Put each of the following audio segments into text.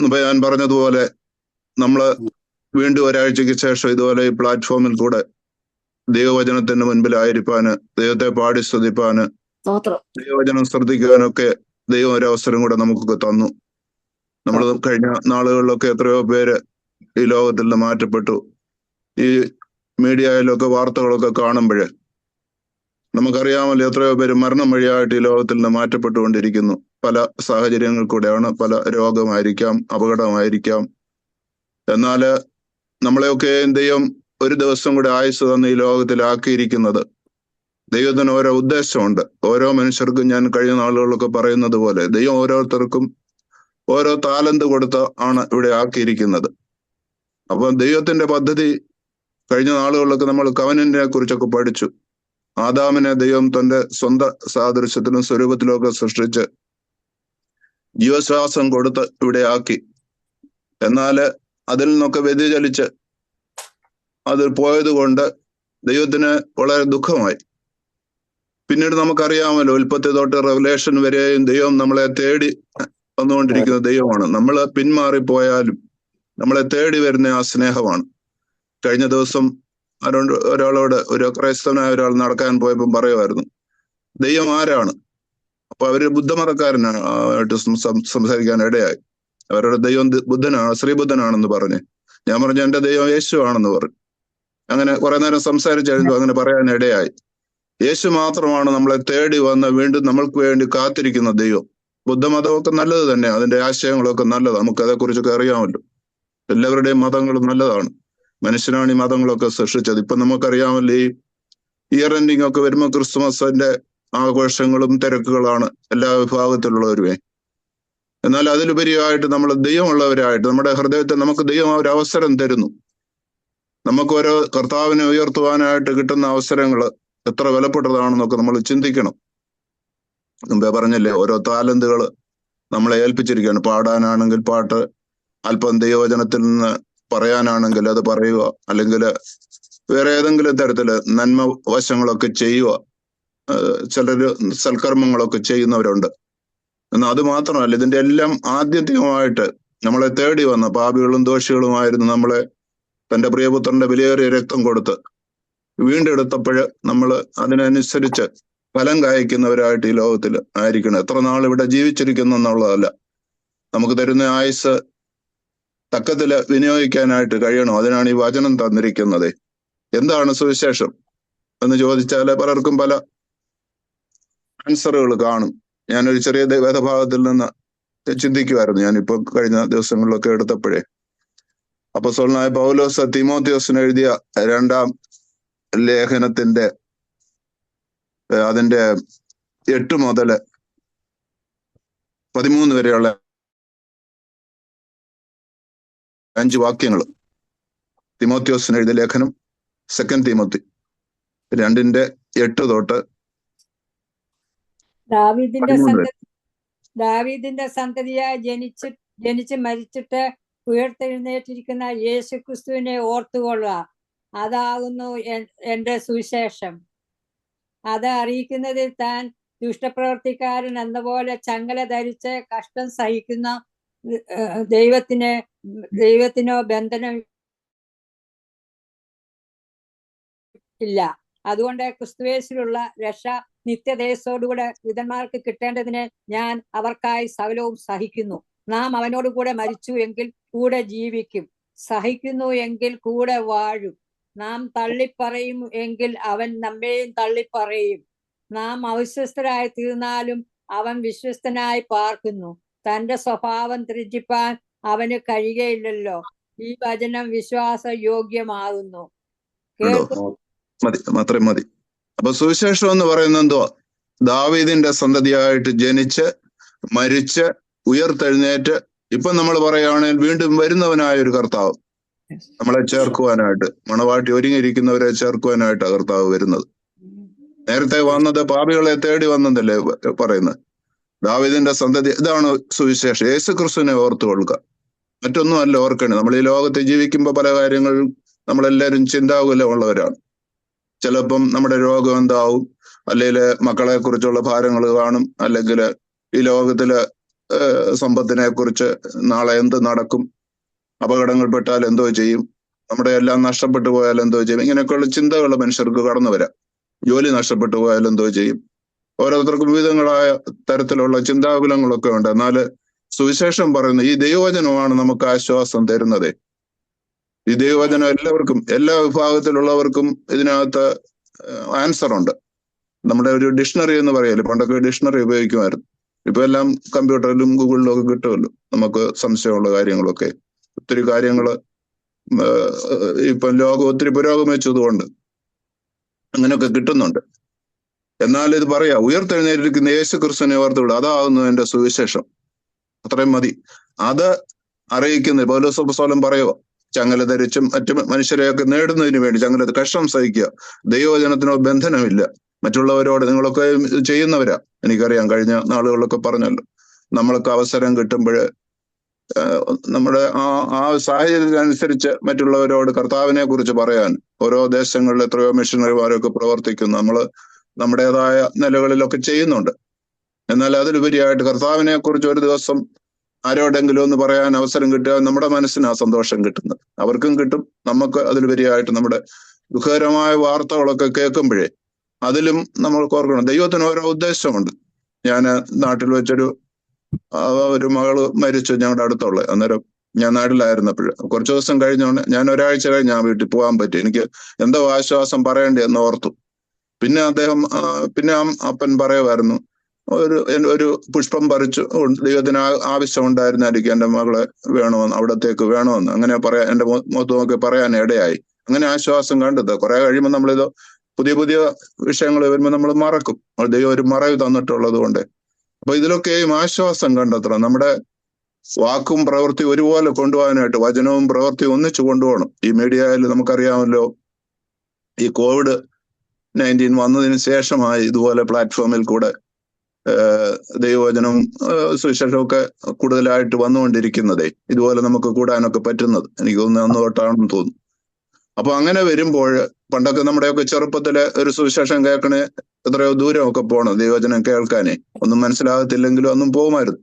ഇപ്പൊ ഞാൻ പറഞ്ഞതുപോലെ നമ്മൾ വീണ്ടും ഒരാഴ്ചയ്ക്ക് ശേഷം ഇതുപോലെ ഈ പ്ലാറ്റ്ഫോമിൽ കൂടെ ദൈവവചനത്തിന് മുൻപിലായിരിക്കാന് ദൈവത്തെ പാടി സ്തോത്രം. ദൈവവചനം ശ്രദ്ധിക്കാനൊക്കെ ദൈവം ഒരു അവസരം കൂടെ നമുക്കൊക്കെ തന്നു. നമ്മൾ കഴിഞ്ഞ നാളുകളിലൊക്കെ എത്രയോ പേര് ഈ ലോകത്തിൽ നിന്ന് മാറ്റപ്പെട്ടു. ഈ മീഡിയയിലൊക്കെ വാർത്തകളൊക്കെ കാണുമ്പോഴേ നമുക്കറിയാമല്ലോ എത്രയോ പേര് മരണം വഴിയായിട്ട് ഈ ലോകത്തിൽ നിന്ന് മാറ്റപ്പെട്ടുകൊണ്ടിരിക്കുന്നു. പല സാഹചര്യങ്ങൾ കൂടെയാണ് പല രോഗമായിരിക്കാം അപകടമായിരിക്കാം. എന്നാൽ നമ്മളെയൊക്കെ ദൈവം ഒരു ദിവസം കൂടെ ആയുസ് തന്ന് ഈ ലോകത്തിലാക്കിയിരിക്കുന്നത്. ദൈവത്തിന് ഓരോ ഉദ്ദേശമുണ്ട്. ഓരോ മനുഷ്യർക്കും ഞാൻ കഴിഞ്ഞ ആളുകളൊക്കെ പറയുന്നത് പോലെ ദൈവം ഓരോരുത്തർക്കും ഓരോ താലന്ത് കൊടുത്ത് ആണ് ഇവിടെ ആക്കിയിരിക്കുന്നത്. അപ്പൊ ദൈവത്തിന്റെ പദ്ധതി കഴിഞ്ഞ നാളുകളിലൊക്കെ നമ്മൾ കവനന്റിനെ കുറിച്ചൊക്കെ പഠിച്ചു. ആദാമിനെ ദൈവം തന്റെ സ്വന്ത സാദൃശ്യത്തിനും സ്വരൂപത്തിലുമൊക്കെ സൃഷ്ടിച്ച് ജീവശ്വാസം കൊടുത്ത് ഇവിടെ ആക്കി. എന്നാൽ അതിൽ നിന്നൊക്കെ വ്യതിചലിച്ച് അതിൽ പോയത് കൊണ്ട് ദൈവത്തിന് വളരെ ദുഃഖമായി. പിന്നീട് നമുക്കറിയാമല്ലോ ഉൽപ്പത്തി തൊട്ട് റെവലേഷൻ വരെയും ദൈവം നമ്മളെ തേടി വന്നുകൊണ്ടിരിക്കുന്ന ദൈവമാണ്. നമ്മൾ പിന്മാറിപ്പോയാലും നമ്മളെ തേടി വരുന്ന ആ സ്നേഹമാണ്. കഴിഞ്ഞ ദിവസം ആരോട് ഒരാളോട് ഒരു ക്രൈസ്തവനായ ഒരാൾ നടക്കാൻ പോയപ്പോൾ പറയുമായിരുന്നു ദൈവം ആരാണ്? അപ്പൊ അവർ സം- സംസാരിക്കാൻ ഇടയായി. അവരുടെ ദൈവം ബുദ്ധനാണ് ശ്രീബുദ്ധനാണെന്ന് പറഞ്ഞ്. ഞാൻ പറഞ്ഞു എന്റെ ദൈവം യേശു ആണെന്ന് പറഞ്ഞു. അങ്ങനെ കുറെ നേരം സംസാരിച്ചു സംസാരിച്ചായിരുന്നു അങ്ങനെ പറയാൻ ഇടയായി. യേശു മാത്രമാണ് നമ്മളെ തേടി വന്ന് വീണ്ടും നമ്മൾക്ക് വേണ്ടി കാത്തിരിക്കുന്ന ദൈവം. ബുദ്ധമതമൊക്കെ നല്ലത് തന്നെ അതിന്റെ ആശയങ്ങളൊക്കെ നല്ലതാണ് നമുക്ക് അതേക്കുറിച്ചൊക്കെ അറിയാമല്ലോ. എല്ലാവരുടെയും മതങ്ങളും നല്ലതാണ്. മനുഷ്യനാണ് ഈ മതങ്ങളൊക്കെ സൃഷ്ടിച്ചത്. ഇപ്പൊ നമുക്കറിയാമല്ലേ ഈ ഇയർ എൻഡിങ് ഒക്കെ വരുമ്പോൾ ക്രിസ്തുമസിന്റെ ആഘോഷങ്ങളും തിരക്കുകളാണ് എല്ലാ വിഭാഗത്തിലുള്ളവരുമേ എന്നാൽ അതിലുപരിയായിട്ട് നമ്മൾ ദൈവമുള്ളവരായിട്ട് നമ്മുടെ ഹൃദയത്തെ നമുക്ക് ദൈവം ആ ഒരു അവസരം തരുന്നു. നമുക്ക് ഓരോ കർത്താവിനെ ഉയർത്തുവാനായിട്ട് കിട്ടുന്ന അവസരങ്ങൾ എത്ര വിലപ്പെട്ടതാണെന്നൊക്കെ നമ്മൾ ചിന്തിക്കണം. മുമ്പേ പറഞ്ഞല്ലേ ഓരോ താലന്തുകൾ നമ്മളെ ഏൽപ്പിച്ചിരിക്കുകയാണ്. പാടാനാണെങ്കിൽ പാട്ട് അല്പം ദൈവവചനത്തിൽ നിന്ന് പറയാനാണെങ്കിൽ അത് പറയുക. അല്ലെങ്കിൽ വേറെ ഏതെങ്കിലും തരത്തിൽ നന്മ വശങ്ങളൊക്കെ ചെയ്യുക. ചിലർ സൽക്കർമ്മങ്ങളൊക്കെ ചെയ്യുന്നവരുണ്ട്. എന്നാൽ അത് മാത്രമല്ല ഇതിന്റെ എല്ലാം ആദ്യത്തെയുമായിട്ട് നമ്മളെ തേടി വന്ന പാപികളും ദോഷികളുമായിരുന്നു നമ്മളെ തന്റെ പ്രിയപുത്രന്റെ വിലയേറിയ രക്തം കൊടുത്ത് വീണ്ടെടുത്തപ്പോൾ നമ്മൾ അതിനനുസരിച്ച് ഫലം കായ്ക്കുന്നവരായിട്ട് ഈ ലോകത്തിൽ ആയിരിക്കണം. എത്ര നാൾ ഇവിടെ ജീവിച്ചിരിക്കുന്നു എന്നുള്ളതല്ല. നമുക്ക് തരുന്ന ആയുസ് തക്കത്തിൽ വിനിയോഗിക്കാനായിട്ട് കഴിയണം? അതിനാണ് ഈ വചനം തന്നിരിക്കുന്നത്. എന്താണ് സുവിശേഷം? എന്ന് ചോദിച്ചാൽ പലർക്കും പല ആൻസറുകൾ കാണും. ഞാനൊരു ചെറിയ വേദഭാഗത്തിൽ നിന്ന് ചിന്തിക്കുമായിരുന്നു ഞാനിപ്പോ കഴിഞ്ഞ ദിവസങ്ങളിലൊക്കെ എടുത്തപ്പോഴേ. അപ്പൊ സ്വർണായ പൗലോസ് തിമോത്തിയോസിന് എഴുതിയ രണ്ടാം ലേഖനത്തിന്റെ അതിന്റെ എട്ട് മുതൽ പതിമൂന്ന് വരെയുള്ള അഞ്ച് വാക്യങ്ങൾ. തിമോത്യോസിന് എഴുതിയ ലേഖനം സെക്കൻഡ് തിമോത്തി. രണ്ടിന്റെ എട്ട് തൊട്ട് ദാവീദിന്റെ ദാവീദിന്റെ സന്തതിയായി ജനിച്ച് ജനിച്ച് മരിച്ചിട്ട് ഉയർത്തെഴുന്നേറ്റിരിക്കുന്ന യേശു ക്രിസ്തുവിനെ ഓർത്തുകൊള്ളുക. അതാകുന്നു എന്റെ സുവിശേഷം. അത് അറിയിക്കുന്നതിൽ താൻ ദുഷ്ടപ്രവർത്തിക്കാരൻ എന്ന പോലെ ചങ്ങല ധരിച്ച് കഷ്ടം സഹിക്കുന്ന ദൈവത്തിന് ദൈവത്തിനോ ബന്ധനം ഇല്ല. അതുകൊണ്ട് ക്രിസ്തുവേശിലുള്ള രക്ഷ നിത്യദേശത്തോടുകൂടെ വിധന്മാർക്ക് കിട്ടേണ്ടതിനെ ഞാൻ അവർക്കായി സകലവും സഹിക്കുന്നു. നാം അവനോട് കൂടെ മരിച്ചു എങ്കിൽ കൂടെ ജീവിക്കും. സഹിക്കുന്നു എങ്കിൽ കൂടെ വാഴും. നാം തള്ളിപ്പറയും എങ്കിൽ അവൻ നമ്മെയും തള്ളിപ്പറയും. നാം അവിശ്വസ്തരായി തീർന്നാലും അവൻ വിശ്വസ്തനായി പാർക്കുന്നു. തന്റെ സ്വഭാവം ത്യജിപ്പാൻ അവന് കഴിയയില്ലല്ലോ ഈ വചനം വിശ്വാസ യോഗ്യമാകുന്നു മതി മാത്രം മതി. അപ്പൊ സുവിശേഷം എന്ന് പറയുന്നത് എന്തോ ദാവീദിന്റെ സന്തതിയായിട്ട് ജനിച്ച് മരിച്ച് ഉയർത്തെഴുന്നേറ്റ് ഇപ്പൊ നമ്മൾ പറയുകയാണെങ്കിൽ വീണ്ടും വരുന്നവനായ ഒരു കർത്താവ്. നമ്മളെ ചേർക്കുവാനായിട്ട് മണവാട്ടി ഒരുങ്ങിയിരിക്കുന്നവരെ ചേർക്കുവാനായിട്ട് കർത്താവ് വരുന്നത്. നേരത്തെ വന്നത് പാപികളെ തേടി വന്നതല്ലേ പറയുന്നത്? ദാവീദിന്റെ സന്തതി ഇതാണ് സുവിശേഷം. യേശു ക്രിസ്തുവിനെ ഓർത്തുകൊള്ളുക മറ്റൊന്നും അല്ല ഓർക്കണേ നമ്മൾ ഈ ലോകത്ത് ജീവിക്കുമ്പോൾ പല കാര്യങ്ങൾ നമ്മളെല്ലാവരും ചിന്താകുലമുള്ളവരാണ് ചിലപ്പം നമ്മുടെ രോഗം എന്താവും? അല്ലെങ്കിൽ മക്കളെ കുറിച്ചുള്ള ഭാരങ്ങൾ കാണും. അല്ലെങ്കിൽ ഈ ലോകത്തിലെ സമ്പത്തിനെ കുറിച്ച് നാളെ എന്ത് നടക്കും? അപകടങ്ങൾ പെട്ടാൽ എന്തോ ചെയ്യും? നമ്മുടെ എല്ലാം നഷ്ടപ്പെട്ടു പോയാൽ എന്തോ ചെയ്യും? ഇങ്ങനെയൊക്കെയുള്ള ചിന്തകൾ മനുഷ്യർക്ക് കടന്നു വരാം. ജോലി നഷ്ടപ്പെട്ടു പോയാൽ എന്തോ ചെയ്യും? ഓരോരുത്തർക്കും വിവിധങ്ങളായ തരത്തിലുള്ള ചിന്താകുലങ്ങളൊക്കെ ഉണ്ട്. എന്നാൽ സുവിശേഷം പറയുന്നത് ഈ ദൈവവചനമാണ് നമുക്ക് ആശ്വാസം തരുന്നത്. ഈ ദൈവവചനം എല്ലാവർക്കും എല്ലാ വിഭാഗത്തിലുള്ളവർക്കും ഇതിനകത്ത് ആൻസർ ഉണ്ട്. നമ്മുടെ ഒരു ഡിക്ഷണറി എന്ന് പറയല്ലേ പണ്ടൊക്കെ ഡിക്ഷണറി ഉപയോഗിക്കുമായിരുന്നു. ഇപ്പൊ എല്ലാം കമ്പ്യൂട്ടറിലും ഗൂഗിളിലും ഒക്കെ കിട്ടുമല്ലോ. നമുക്ക് സംശയമുള്ള കാര്യങ്ങളൊക്കെ. ഒത്തിരി കാര്യങ്ങൾ ഇപ്പൊ ലോകം ഒത്തിരി പുരോഗമിച്ചതുകൊണ്ട് അങ്ങനെയൊക്കെ കിട്ടുന്നുണ്ട്. എന്നാൽ ഇത് പറയാ ഉയർത്തെഴുന്നേറ്റിരിക്കുന്ന യേശു ക്രിസ്തുവിനെ ഓർത്തുവിടുക അതാകുന്നു എന്റെ സുവിശേഷം. അത്രയും മതി. അത് അറിയിക്കുന്ന പൗലോസോലം പറയുക ചങ്ങല ധരിച്ചും മറ്റു മനുഷ്യരെയൊക്കെ നേടുന്നതിന് വേണ്ടി ചങ്ങല കഷ്ടം സഹിക്കുക. ദൈവജനത്തിനോ ബന്ധനമില്ല. മറ്റുള്ളവരോട് നിങ്ങളൊക്കെ ചെയ്യുന്നവരാ. എനിക്കറിയാം കഴിഞ്ഞ നാളുകളിലൊക്കെ പറഞ്ഞല്ലോ. നമ്മൾക്ക് അവസരം കിട്ടുമ്പോൾ നമ്മുടെ ആ ആ സാഹചര്യത്തിനനുസരിച്ച് മറ്റുള്ളവരോട് കർത്താവിനെ കുറിച്ച് പറയാൻ ഓരോ ദേശങ്ങളിൽ എത്രയോ മിഷനറിമാരൊക്കെ പ്രവർത്തിക്കുന്നു. നമ്മൾ നമ്മുടേതായ നിലകളിലൊക്കെ ചെയ്യുന്നുണ്ട്. എന്നാൽ അതിലുപരിയായിട്ട് കർത്താവിനെ കുറിച്ച് ഒരു ദിവസം ആരോടെങ്കിലും ഒന്ന് പറയാൻ അവസരം കിട്ടുക നമ്മുടെ മനസ്സിന് ആ സന്തോഷം കിട്ടുന്നത്. അവർക്കും കിട്ടും. നമുക്ക് അതിലുപരിയായിട്ട് നമ്മുടെ ദുഃഖകരമായ വാർത്തകളൊക്കെ കേൾക്കുമ്പോഴേ അതിലും നമ്മൾ ഓർക്കണം. ദൈവത്തിന് ഓരോ ഉദ്ദേശമുണ്ട്. ഞാൻ നാട്ടിൽ വെച്ചൊരു ഒരു മകൾ മരിച്ചു. ഞങ്ങളുടെ അടുത്തുള്ള അന്നേരം ഞാൻ നാട്ടിലായിരുന്നപ്പോൾ കുറച്ച് ദിവസം കഴിഞ്ഞോണ്ട് ഞാൻ ഒരാഴ്ച കഴിഞ്ഞ് ഞാൻ വീട്ടിൽ പോകാൻ പറ്റി. എനിക്ക് എന്തോ ആശ്വാസം പറയേണ്ടി എന്ന് ഓർത്തു. പിന്നെ അദ്ദേഹം പിന്നെ അപ്പൻ പറയുമായിരുന്നു ഒരു ഒരു പുഷ്പം പറിച്ചു ദൈവത്തിന് ആവശ്യം ഉണ്ടായിരുന്നായിരിക്കും എന്റെ മകളെ വേണമെന്ന് അവിടത്തേക്ക് വേണമെന്ന്. അങ്ങനെ പറയാ എന്റെ മുഖത്ത് നോക്കി പറയാൻ ഇടയായി. അങ്ങനെ ആശ്വാസം കണ്ടത്. കുറെ കഴിയുമ്പോൾ നമ്മളിത് പുതിയ പുതിയ വിഷയങ്ങൾ വരുമ്പോൾ നമ്മൾ മറക്കും. ദൈവം ഒരു മറവ് തന്നിട്ടുള്ളത് കൊണ്ട്. അപ്പൊ ഇതിലൊക്കെയും ആശ്വാസം കണ്ടത്ര. നമ്മുടെ വാക്കും പ്രവൃത്തി ഒരുപോലെ കൊണ്ടുപോകാനായിട്ട് വചനവും പ്രവൃത്തിയും ഒന്നിച്ചു കൊണ്ടുപോകണം. ഈ മീഡിയയിൽ നമുക്കറിയാമല്ലോ ഈ കോവിഡ് നയന്റീൻ വന്നതിന് ശേഷമായി ഇതുപോലെ പ്ലാറ്റ്ഫോമിൽ കൂടെ ദൈവവചനവും സുശേഷമൊക്കെ കൂടുതലായിട്ട് വന്നുകൊണ്ടിരിക്കുന്നതേ. ഇതുപോലെ നമുക്ക് കൂടാനൊക്കെ പറ്റുന്നത്. എനിക്ക് തോന്നുന്നു അന്ന് തൊട്ടാണെന്ന് തോന്നുന്നു. അപ്പൊ അങ്ങനെ വരുമ്പോൾ പണ്ടൊക്കെ നമ്മുടെയൊക്കെ ചെറുപ്പത്തിലെ ഒരു സുവിശേഷം കേൾക്കണേ എത്രയോ ദൂരമൊക്കെ പോകണം ദൈവവചനം കേൾക്കാനേ. ഒന്നും മനസ്സിലാകത്തില്ലെങ്കിലും ഒന്നും പോകുമായിരുന്നു.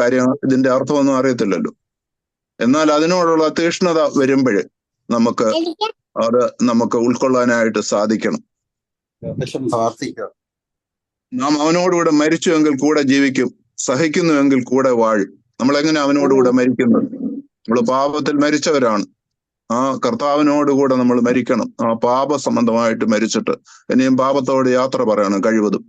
കാര്യം ഇതിന്റെ അർത്ഥമൊന്നും അറിയത്തില്ലല്ലോ. എന്നാൽ അതിനോടുള്ള തീഷ്ണത വരുമ്പോഴേ നമുക്ക് അത് നമുക്ക് ഉൾക്കൊള്ളാനായിട്ട് സാധിക്കണം. നാം അവനോടുകൂടെ മരിച്ചുവെങ്കിൽ കൂടെ ജീവിക്കും. സഹിക്കുന്നുവെങ്കിൽ കൂടെ വാഴും. നമ്മൾ എങ്ങനെ അവനോടുകൂടെ മരിക്കുന്നത് നമ്മൾ പാപത്തിൽ മരിച്ചവരാണ്. ആ കർത്താവിനോടുകൂടെ നമ്മൾ മരിക്കണം. ആ പാപ സംബന്ധമായിട്ട് മരിച്ചിട്ട് ഇനിയും പാപത്തോട് യാത്ര പറയണം കഴിവതും.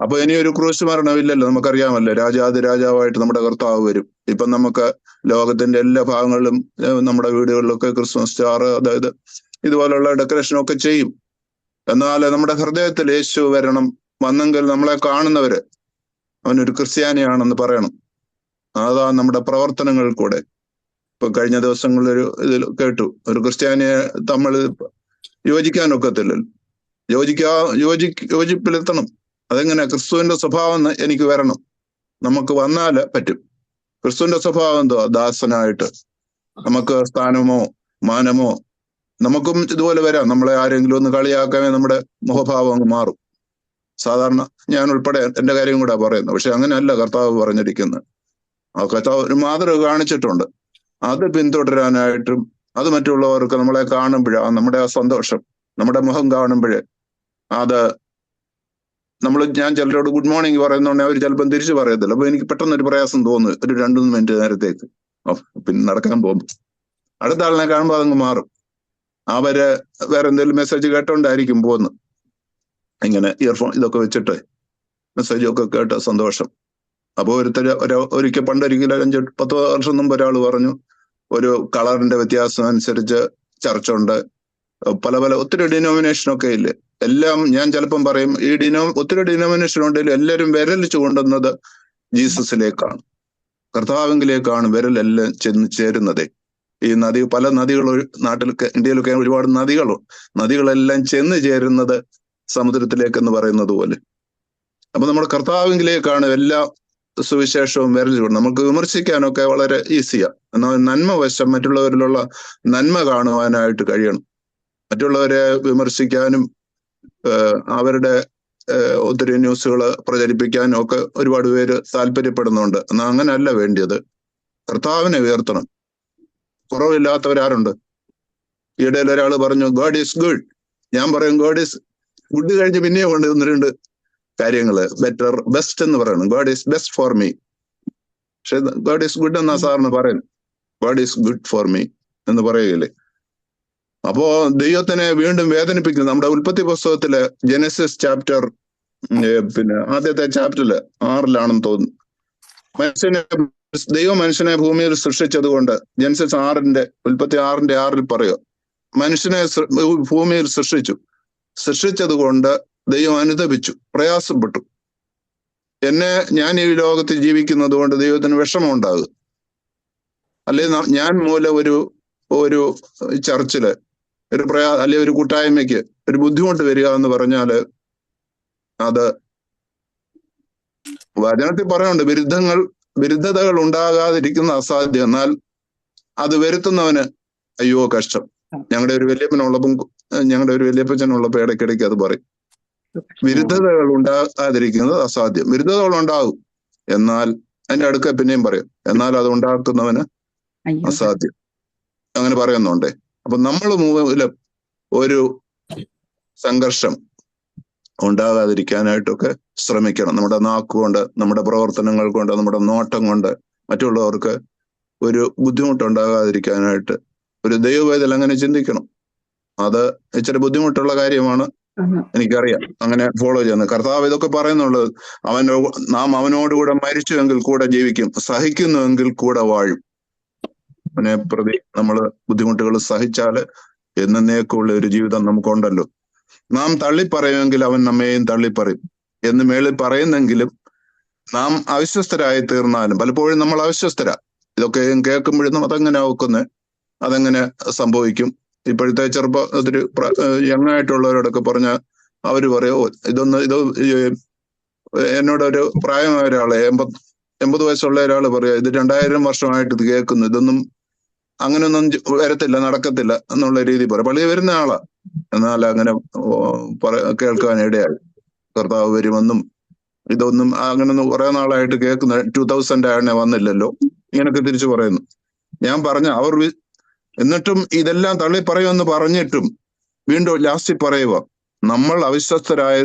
അപ്പൊ ഇനി ഒരു ക്രൂശ് മരണമില്ലല്ലോ നമുക്കറിയാമല്ലോ. രാജാതി രാജാവായിട്ട് നമ്മുടെ കർത്താവ് വരും. ഇപ്പൊ നമുക്ക് ലോകത്തിന്റെ എല്ലാ ഭാഗങ്ങളിലും നമ്മുടെ വീടുകളിലൊക്കെ ക്രിസ്മസ് സ്റ്റാർ അതായത് ഇതുപോലുള്ള ഡെക്കറേഷൻ ഒക്കെ ചെയ്യും. എന്നാൽ നമ്മുടെ ഹൃദയത്തിൽ യേശു വരണം വന്നെങ്കിൽ നമ്മളെ കാണുന്നവര് അവനൊരു ക്രിസ്ത്യാനിയാണെന്ന് പറയണം. അതാ നമ്മുടെ പ്രവർത്തനങ്ങൾ കൂടെ. ഇപ്പൊ കഴിഞ്ഞ ദിവസങ്ങളിലൊരു ഇതിൽ കേട്ടു ഒരു ക്രിസ്ത്യാനിയെ നമ്മൾ യോജിക്കാനൊക്കത്തില്ലല്ലോ യോജിക്കാ യോജി യോജിപ്പിലെത്തണം. അതെങ്ങനെ ക്രിസ്തുവിന്റെ സ്വഭാവം എനിക്ക് വരണം. നമുക്ക് വന്നാൽ പറ്റും. ക്രിസ്തുവിന്റെ സ്വഭാവം എന്തോ ദാസനായിട്ട്. നമുക്ക് സ്ഥാനമോ മാനമോ? നമുക്കും ഇതുപോലെ വരാം. നമ്മളെ ആരെങ്കിലും ഒന്ന് കളിയാക്കാമേ നമ്മുടെ മുഖഭാവം അങ്ങ് മാറും. സാധാരണ ഞാൻ ഉൾപ്പെടെ എന്റെ കാര്യം കൂടെ പറയുന്നത്. പക്ഷെ അങ്ങനെയല്ല കർത്താവ് പറഞ്ഞിരിക്കുന്നത്. ആ കർത്താവ് ഒരു മാതൃക കാണിച്ചിട്ടുണ്ട്. അത് പിന്തുടരാനായിട്ടും അത് മറ്റുള്ളവർക്ക് നമ്മളെ കാണുമ്പോഴാണ് നമ്മുടെ ആ സന്തോഷം നമ്മുടെ മുഖം കാണുമ്പോഴേ അത് നമ്മൾ ഞാൻ ചിലരോട് ഗുഡ് മോർണിംഗ് പറയുന്നതുകൊണ്ട് അവർ ചിലപ്പം തിരിച്ചു പറയത്തില്ല. അപ്പൊ എനിക്ക് പെട്ടെന്ന് ഒരു പ്രയാസം തോന്നുന്നു. ഒരു രണ്ടു മൂന്ന് മിനിറ്റ് നേരത്തേക്ക്. പിന്നെ നടക്കാൻ പോകും. അടുത്ത ആളിനെ കാണുമ്പോൾ അതങ്ങ് മാറും. അവർ വേറെ എന്തെങ്കിലും മെസ്സേജ് കേട്ടോണ്ടായിരിക്കും പോകുന്നത് ഇങ്ങനെ ഇയർഫോൺ ഇതൊക്കെ വെച്ചിട്ട് മെസ്സേജ് ഒക്കെ കേട്ട സന്തോഷം. അപ്പോൾ ഒരുത്തര് ഒരു ഒരിക്കൽ പണ്ടൊരിക്കൽ അഞ്ച് പത്ത് വർഷം മുമ്പ് ഒരാൾ പറഞ്ഞു ഒരു കളറിന്റെ വ്യത്യാസം അനുസരിച്ച് ചർച്ചുണ്ട് പല പല ഒത്തിരി ഡിനോമിനേഷനൊക്കെ ഇല്ലേ? എല്ലാം ഞാൻ ചിലപ്പം പറയും ഈ ഡിനോ ഒത്തിരി ഡിനോമിനേഷൻ ഉണ്ടെങ്കിലും എല്ലാവരും വിരൽ ചൂണ്ടുന്നത് ജീസസിലേക്കാണ്. കർത്താവിങ്കിലേക്കാണ് വിരലെല്ലാം ചെന്ന് ചേരുന്നതേ. ഈ നദി പല നദികൾ നാട്ടിലൊക്കെ ഇന്ത്യയിലൊക്കെ ഒരുപാട് നദികളും നദികളെല്ലാം ചെന്ന് ചേരുന്നത് സമുദ്രത്തിലേക്ക് എന്ന് പറയുന്നത് പോലെ. അപ്പൊ നമ്മുടെ കർത്താവിംഗിലേക്കാണ് എല്ലാ സുവിശേഷവും വിരൽ ചൂടുന്നത് നമുക്ക് വിമർശിക്കാനൊക്കെ വളരെ ഈസിയാണ് എന്നാൽ നന്മ വശം മറ്റുള്ളവരിലുള്ള നന്മ കാണുവാനായിട്ട് കഴിയണം. മറ്റുള്ളവരെ വിമർശിക്കാനും അവരുടെ ഒത്തിരി ന്യൂസുകൾ പ്രചരിപ്പിക്കാനും ഒക്കെ ഒരുപാട് പേര് താല്പര്യപ്പെടുന്നുണ്ട്. എന്നാൽ അങ്ങനെയല്ല വേണ്ടിയത്. കർത്താവിനെ ഉയർത്തണം. കുറവില്ലാത്തവരാരുണ്ട്? ഈയിടയിൽ ഒരാൾ പറഞ്ഞു ഗോഡ് ഈസ് ഗുഡ് ഞാൻ പറയും ഗോഡ് ഈസ് ഗുഡ് കഴിഞ്ഞ് പിന്നെയും കൊണ്ട് വന്നിട്ടുണ്ട് രണ്ട് കാര്യങ്ങൾ ബെറ്റർ ബെസ്റ്റ് എന്ന് പറയണം. God is best for me പക്ഷെ ഗോഡ് ഈസ് ഗുഡ് എന്നാ സാറിന് പറയുന്നത്. God is good for me എന്ന് പറയുകയില്ലേ? അപ്പോ ദൈവത്തിനെ വീണ്ടും വേദനിപ്പിക്കുന്നു. നമ്മുടെ ഉൽപ്പത്തി പുസ്തകത്തിൽ ജെനസിസ് ചാപ്റ്റർ പിന്നെ ആദ്യത്തെ ചാപ്റ്ററിൽ ആറിലാണെന്ന് തോന്നുന്നു. മനുഷ്യനെ ദൈവം മനുഷ്യനെ ഭൂമിയിൽ സൃഷ്ടിച്ചത് കൊണ്ട് ജെനസിസ് ആറിന്റെ ഉൽപ്പത്തി ആറിന്റെ ആറിൽ പറയുക മനുഷ്യനെ ഭൂമിയിൽ സൃഷ്ടിച്ചു. സൃഷ്ടിച്ചത് കൊണ്ട് ദൈവം അനുദപിച്ചു പ്രയാസപ്പെട്ടു. എന്നെ ഞാൻ ഈ ലോകത്തിൽ ജീവിക്കുന്നത് കൊണ്ട് ദൈവത്തിന് വിഷമം ഉണ്ടാകുക അല്ലെ ഞാൻ മൂലം ഒരു ഒരു ചർച്ചിൽ ഒരു പ്രയാ അല്ലെ ഒരു കൂട്ടായ്മയ്ക്ക് ഒരു ബുദ്ധിമുട്ട് വരിക എന്ന് പറഞ്ഞാൽ അത് വചനത്തിൽ പറയുന്നുണ്ട് വിരുദ്ധങ്ങൾ വിരുദ്ധതകൾ ഉണ്ടാകാതിരിക്കുന്ന അസാധ്യം. എന്നാൽ അത് വരുത്തുന്നവന് അയ്യോ കഷ്ടം. ഞങ്ങളുടെ ഒരു വല്യപ്പനുള്ളപ്പം ഞങ്ങളുടെ ഒരു വല്യപ്പച്ചനുള്ളപ്പോ ഇടയ്ക്കിടയ്ക്ക് അത് പറയും. വിരുദ്ധതകൾ ഉണ്ടാകാതിരിക്കുന്നത് അസാധ്യം. വിരുദ്ധതകൾ ഉണ്ടാകും. എന്നാൽ അതിന്റെ അടുക്ക പിന്നെയും പറയും എന്നാൽ അത് ഉണ്ടാക്കുന്നവന് അസാധ്യം. അങ്ങനെ പറയുന്നുണ്ടേ. അപ്പൊ നമ്മൾ മൂലം ഒരു സംഘർഷം ഉണ്ടാകാതിരിക്കാനായിട്ടൊക്കെ ശ്രമിക്കണം. നമ്മുടെ നാക്കുകൊണ്ട് നമ്മുടെ പ്രവർത്തനങ്ങൾ കൊണ്ട് നമ്മുടെ നോട്ടം കൊണ്ട് മറ്റുള്ളവർക്ക് ഒരു ബുദ്ധിമുട്ടുണ്ടാകാതിരിക്കാനായിട്ട് ഒരു ദൈവവേദൽ അങ്ങനെ ചിന്തിക്കണം. അത് ഇച്ചിരി ബുദ്ധിമുട്ടുള്ള കാര്യമാണ് എനിക്കറിയാം. അങ്ങനെ ഫോളോ ചെയ്യുന്നത് കർത്താവ് ഇതൊക്കെ പറയുന്നുള്ളത് അവനോ നാം അവനോടുകൂടെ മരിച്ചുവെങ്കിൽ കൂടെ ജീവിക്കും സഹിക്കുന്നുവെങ്കിൽ കൂടെ വാഴും. അവനെ പ്രതി നമ്മൾ ബുദ്ധിമുട്ടുകൾ സഹിച്ചാൽ എന്നേക്കുള്ള ഒരു ജീവിതം നമുക്കുണ്ടല്ലോ. നാം തള്ളിപ്പറയുമെങ്കിൽ അവൻ നമ്മെയും തള്ളിപ്പറയും. എന്ന് മേളിൽ പറയുന്നെങ്കിലും നാം അവിശ്വസ്തരായി തീർന്നാലും പലപ്പോഴും നമ്മൾ അവിശ്വസ്തരാ. ഇതൊക്കെ കേൾക്കുമ്പോഴും അതെങ്ങനെ ഒക്കുന്നത് അതെങ്ങനെ സംഭവിക്കും? ഇപ്പോഴത്തെ ചെറുപ്പ ഒത്തിരി യങ്ങായിട്ടുള്ളവരോടൊക്കെ പറഞ്ഞ അവർ പറയോ ഇതൊന്ന് ഇത് എന്നോടൊരു പ്രായമായ ഒരാളെ എൺപത് എൺപത് വയസ്സുള്ള ഒരാൾ പറയാ ഇത് രണ്ടായിരം വർഷമായിട്ട് ഇത് കേൾക്കുന്നു ഇതൊന്നും അങ്ങനെയൊന്നും വരത്തില്ല നടക്കത്തില്ല എന്നുള്ള രീതി പറയും പള്ളി വരുന്ന ആളാ. എന്നാൽ അങ്ങനെ കേൾക്കാൻ ഇടയായി. കർത്താവ് വരുമെന്നും ഇതൊന്നും അങ്ങനൊന്നും കുറെ നാളായിട്ട് കേൾക്കുന്ന ടൂ തൗസൻഡ് ആണെ വന്നില്ലല്ലോ. ഇങ്ങനൊക്കെ തിരിച്ചു പറയുന്നു. ഞാൻ പറഞ്ഞ അവർ എന്നിട്ടും ഇതെല്ലാം തള്ളി പറയുമെന്ന് പറഞ്ഞിട്ടും വീണ്ടും ലാസ്റ്റിൽ പറയുക നമ്മൾ അവിശ്വസ്തരായ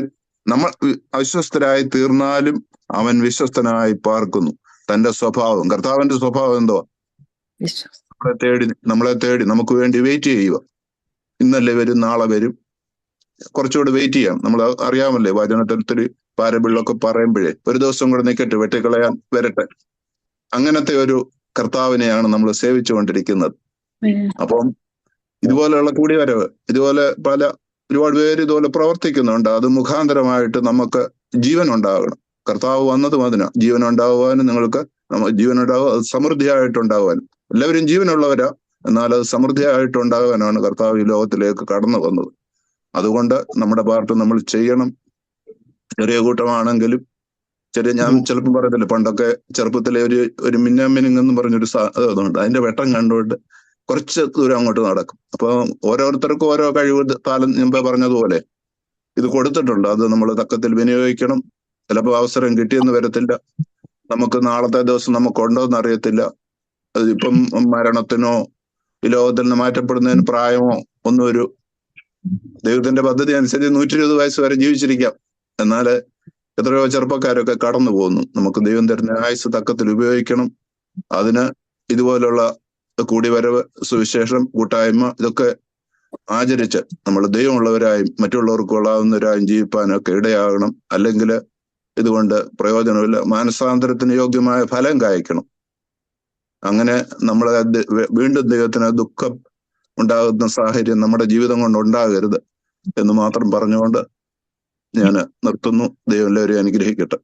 നമ്മൾ അവിശ്വസ്തരായി തീർന്നാലും അവൻ വിശ്വസ്തനായി പാർക്കുന്നു. തന്റെ സ്വഭാവം കർത്താവിന്റെ സ്വഭാവം എന്തോ നമ്മളെ തേടി നമ്മളെ തേടി നമുക്ക് വേണ്ടി വെയിറ്റ് ചെയ്യുക. ഇന്നല്ലേ വരും നാളെ വരും. കുറച്ചുകൂടെ വെയിറ്റ് ചെയ്യാം. നമ്മൾ അറിയാമല്ലേ വചനത്തിൽ പാരബിളിലൊക്കെ പറയുമ്പോഴേ ഒരു ദിവസം കൂടെ നിൽക്കട്ടെ വെട്ടിക്കളയാൻ വരട്ടെ. അങ്ങനത്തെ ഒരു കർത്താവിനെയാണ് നമ്മൾ സേവിച്ചുകൊണ്ടിരിക്കുന്നത്. അപ്പം ഇതുപോലെയുള്ള കൂടിവരവ് ഇതുപോലെ പല ഒരുപാട് പേര് ഇതുപോലെ പ്രവർത്തിക്കുന്നുണ്ട്. അത് മുഖാന്തരമായിട്ട് നമുക്ക് ജീവൻ ഉണ്ടാകണം കർത്താവ് വന്നതും അതിനാ ജീവൻ ഉണ്ടാകുവാനും നിങ്ങൾക്ക് ജീവൻ ഉണ്ടാവുക അത് എല്ലാവരും ജീവനുള്ളവരാ. എന്നാൽ അത് സമൃദ്ധിയായിട്ടുണ്ടാകാനാണ് കർത്താവ് ഈ ലോകത്തിലേക്ക് കടന്നു വന്നത്. അതുകൊണ്ട് നമ്മുടെ പാർട്ട് നമ്മൾ ചെയ്യണം. ചെറിയ കൂട്ടമാണെങ്കിലും ചെറിയ ഞാൻ ചിലപ്പോൾ പറയത്തില്ല. പണ്ടൊക്കെ ചെറുപ്പത്തിലെ ഒരു ഒരു മിന്നാമിനിങ് എന്ന് പറഞ്ഞൊരു ഇതുണ്ട് അതിന്റെ വെട്ടം കണ്ടുകൊണ്ട് കുറച്ച് ദൂരം അങ്ങോട്ട് നടക്കും. അപ്പൊ ഓരോരുത്തർക്കും ഓരോ കഴിവ് താലം മുമ്പേ പറഞ്ഞതുപോലെ ഇത് കൊടുത്തിട്ടുണ്ട്. അത് നമ്മൾ തക്കത്തിൽ വിനിയോഗിക്കണം. ചിലപ്പോൾ അവസരം കിട്ടിയെന്ന് വരത്തില്ല. നമുക്ക് നാളത്തെ ദിവസം നമുക്ക് ഉണ്ടോ എന്ന് അറിയത്തില്ല. അതിപ്പം മരണത്തിനോ ഈ ലോകത്തിൽ നിന്ന് മാറ്റപ്പെടുന്നതിന് പ്രായമോ ഒന്നും ഒരു ദൈവത്തിന്റെ പദ്ധതി അനുസരിച്ച് നൂറ്റി ഇരുപത് വയസ്സ് വരെ ജീവിച്ചിരിക്കാം. എന്നാൽ എത്രയോ ചെറുപ്പക്കാരൊക്കെ കടന്നു പോകുന്നു. നമുക്ക് ദൈവം തരുന്ന ആയുസ് തക്കത്തിൽ ഉപയോഗിക്കണം. അതിന് ഇതുപോലുള്ള കൂടിവരവ് സുവിശേഷം കൂട്ടായ്മ ഇതൊക്കെ ആചരിച്ച് നമ്മൾ ദൈവമുള്ളവരായും മറ്റുള്ളവർക്ക് കൊള്ളാവുന്നവരായും ജീവിപ്പാനൊക്കെ ഇടയാകണം. അല്ലെങ്കിൽ ഇതുകൊണ്ട് പ്രയോജനമില്ല. മാനസാന്തരത്തിന് യോഗ്യമായ ഫലം കായ്ക്കണം. അങ്ങനെ നമ്മളെ വീണ്ടും ദൈവത്തിന് ദുഃഖം ഉണ്ടാകുന്ന സാഹചര്യം നമ്മുടെ ജീവിതം കൊണ്ട് ഉണ്ടാകരുത് എന്ന് മാത്രം പറഞ്ഞുകൊണ്ട് ഞാൻ നിർത്തുന്നു. ദൈവം എല്ലാവരെയും അനുഗ്രഹിക്കട്ടെ.